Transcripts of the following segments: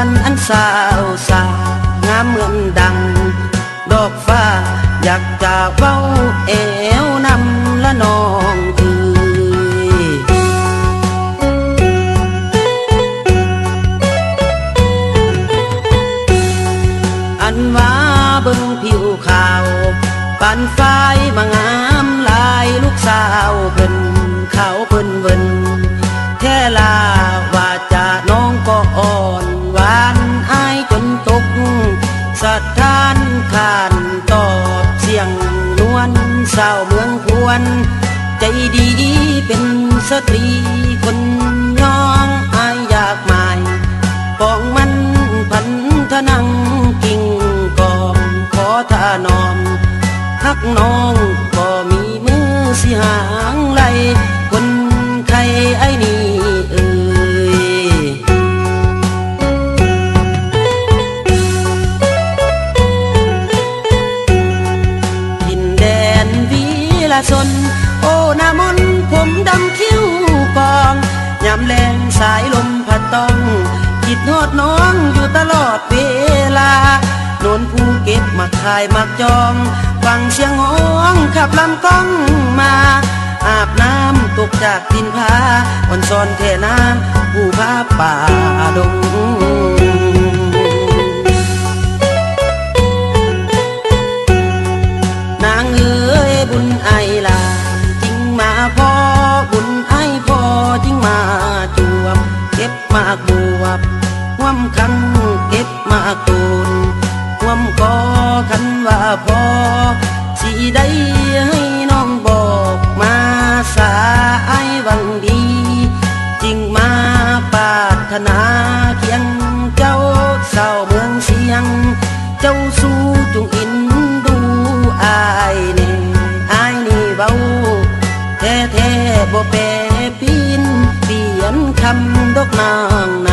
วนอันสาวสางามเหมือนดัง ดอกฟ้าอยากจะเฝ้าเอวนำละนองเอ่ยอันว่าเบิ่งผิวขาวปานฝ้ามางามลายลูกสาวเพิ่นเขาเพิ่นเบิ่นแค่ลา สาวเมืองพวนใจดีเป็นสตรีคนย้องอายอยากหมายปองมันพันธนังกิ่งกอมขอทานอมทักน้อง สน โอ้หนามนผมดำคิ้วปองยามแรงสายลมพัดต้อง คิดโนดน้องอยู่ตลอดเวลาโนนภูเก็ตมักทายมักจอง ฟังเสียงห้องขับลำกล้องมา อาบน้ำตกจากดินผาอ่อนซอนเทน้ำผู้พาป่าดง ไอลาจริงมาพอบุญไอพอจริงมาจวบเก็บมากบวบห่วมคันเก็บมากตูนห่วมกอคันว่าพอสิได้ให้น้องบอกมาสาไอวังดี จริงมาปาถนาเคียงเจ้าเศร้าเมืองเสียง เจ้าสู้จงอินดูอายนี่อ แท้แท้บ่แปรปินเปลี่ยนคำดอกนาง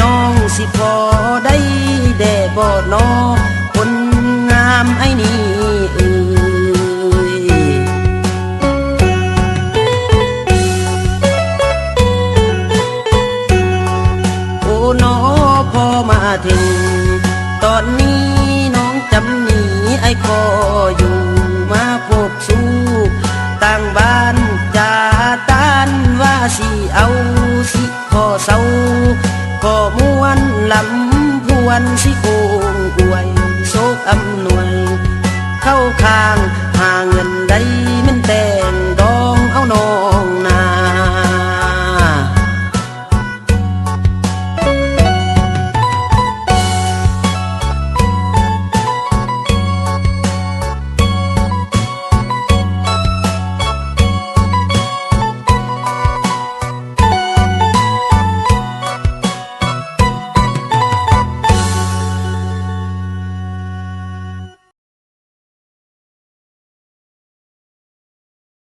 น้องสิพอได้แด่บ่นอคนงามไอ้นี่เอ่ยโอ้นอพอมาถึง ตอนนี้น้องจำหนีไอ้คออยู่มาพบสู้ต่างบ้านจาตานว่าสิเอาสิขอเศร้า ขอมวนลำ